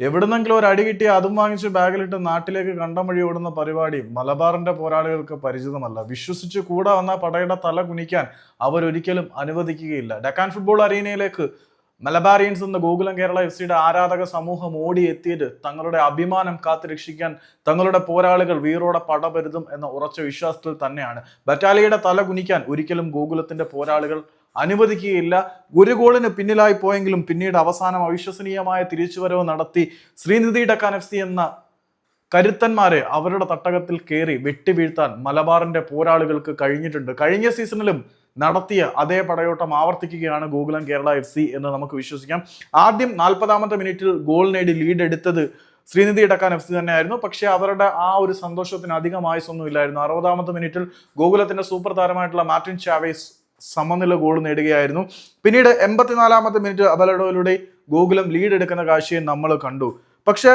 എവിടുന്നെങ്കിലും ഒരു അടി കിട്ടി അതും വാങ്ങിച്ച് ബാഗിലിട്ട് നാട്ടിലേക്ക് കണ്ടം വഴി ഓടുന്ന പരിപാടി മലബാറിന്റെ പോരാളികൾക്ക് പരിചിതമല്ല. വിശ്വസിച്ച് കൂടെ വന്ന പടയുടെ തല കുനിക്കാൻ അവരൊരിക്കലും അനുവദിക്കുകയില്ല. ഡക്കാൻ ഫുട്ബോൾ അരീനയിലേക്ക് മലബാറിയൻസ് എന്ന ഗോകുലം കേരള എഫ് സിയുടെ ആരാധക സമൂഹം ഓടിയെത്തിയത് തങ്ങളുടെ അഭിമാനം കാത്തുരക്ഷിക്കാൻ തങ്ങളുടെ പോരാളികൾ വീറോടെ പടപരുതും എന്ന ഉറച്ച വിശ്വാസത്തിൽ തന്നെയാണ്. ബറ്റാലിയുടെ തല കുനിക്കാൻ ഒരിക്കലും ഗോകുലത്തിന്റെ പോരാളികൾ അനുവദിക്കുകയില്ല. ഒരു ഗോളിന് പിന്നിലായി പോയെങ്കിലും പിന്നീട് അവസാനം അവിശ്വസനീയമായ തിരിച്ചുവരവ് നടത്തി ശ്രീനിധി ഡക്കാൻ എഫ് സി എന്ന കരുത്തന്മാരെ അവരുടെ തട്ടകത്തിൽ കയറി വെട്ടിവീഴ്ത്താൻ മലബാറിന്റെ പോരാളികൾക്ക് കഴിഞ്ഞിട്ടുണ്ട്. കഴിഞ്ഞ സീസണിലും നടത്തിയ അതേ പടയോട്ടം ആവർത്തിക്കുകയാണ് ഗോകുലം കേരള എഫ് സി എന്ന് നമുക്ക് വിശ്വസിക്കാം. ആദ്യം നാൽപ്പതാമത്തെ മിനിറ്റിൽ ഗോൾ നേടി ലീഡ് എടുത്തത് ശ്രീനിധി ഇടക്കാൻ എഫ് സി തന്നെയായിരുന്നു. പക്ഷെ അവരുടെ ആ ഒരു സന്തോഷത്തിന് അധികം ആയുസൊന്നും ഇല്ലായിരുന്നു അറുപതാമത്തെ മിനിറ്റിൽ ഗോകുലത്തിന്റെ സൂപ്പർ താരമായിട്ടുള്ള മാർട്ടിൻ ചാവേസ് സമനില ഗോൾ നേടുകയായിരുന്നു. പിന്നീട് എൺപത്തിനാലാമത്തെ മിനിറ്റ് അബലഡോയിലൂടെ ഗോകുലം ലീഡ് എടുക്കുന്ന കാഴ്ചയും നമ്മൾ കണ്ടു. പക്ഷെ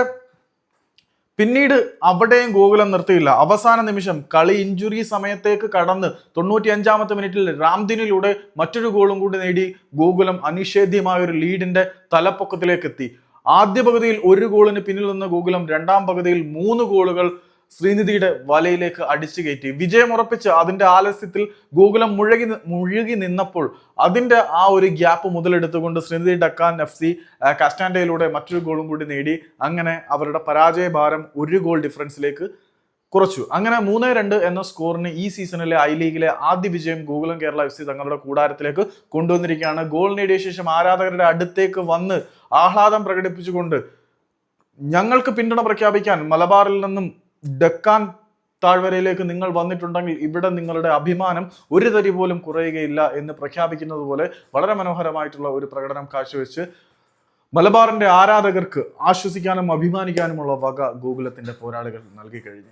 പിന്നീട് അവിടെയും ഗോകുലം നിർത്തിയില്ല. അവസാന നിമിഷം കളി ഇഞ്ചുറി സമയത്തേക്ക് കടന്ന് തൊണ്ണൂറ്റി അഞ്ചാമത്തെ മിനിറ്റിൽ രാംദിനിലൂടെ മറ്റൊരു ഗോളും കൂടി നേടി ഗോകുലം അനിഷേധ്യമായ ഒരു ലീഡിന്റെ തലപ്പൊക്കത്തിലേക്ക് എത്തി. ആദ്യ പകുതിയിൽ ഒരു ഗോളിന് പിന്നിൽ നിന്ന് ഗോകുലം രണ്ടാം പകുതിയിൽ മൂന്ന് ഗോളുകൾ ശ്രീനിധിയുടെ വലയിലേക്ക് അടിച്ചു കയറ്റി. വിജയം ഉറപ്പിച്ച് അതിന്റെ ആലസ്യത്തിൽ ഗോകുലം മുഴുകി മുഴുകി നിന്നപ്പോൾ അതിന്റെ ആ ഒരു ഗ്യാപ്പ് മുതലെടുത്തുകൊണ്ട് ശ്രീനിധി ഡക്കാൻ എഫ് സി കാസ്റ്റാൻഡയിലൂടെ മറ്റൊരു ഗോളും കൂടി നേടി. അങ്ങനെ അവരുടെ പരാജയ ഭാരം ഒരു ഗോൾ ഡിഫറൻസിലേക്ക് കുറച്ചു. അങ്ങനെ മൂന്ന് രണ്ട് എന്ന സ്കോറിന് ഈ സീസണിലെ ഐ ലീഗിലെ ആദ്യ വിജയം ഗോകുലം കേരള എഫ് സി തങ്ങളുടെ കൂടാരത്തിലേക്ക് കൊണ്ടുവന്നിരിക്കുകയാണ്. ഗോൾ നേടിയ ശേഷം ആരാധകരുടെ അടുത്തേക്ക് വന്ന് ആഹ്ലാദം പ്രകടിപ്പിച്ചുകൊണ്ട് ഞങ്ങൾക്ക് പിന്തുണ പ്രഖ്യാപിക്കാൻ മലബാറിൽ നിന്നും ഡക്കാൻ താഴ്വരയിലേക്ക് നിങ്ങൾ വന്നിട്ടുണ്ടെങ്കിൽ ഇവിടെ നിങ്ങളുടെ അഭിമാനം ഒരു തരി പോലും കുറയുകയില്ല എന്ന് പ്രഖ്യാപിക്കുന്നത് പോലെ വളരെ മനോഹരമായിട്ടുള്ള ഒരു പ്രകടനം കാഴ്ചവെച്ച് മലബാറിന്റെ ആരാധകർക്ക് ആശ്വസിക്കാനും അഭിമാനിക്കാനുമുള്ള വക ഗോകുലത്തിന്റെ പോരാളികൾ നൽകി കഴിഞ്ഞു.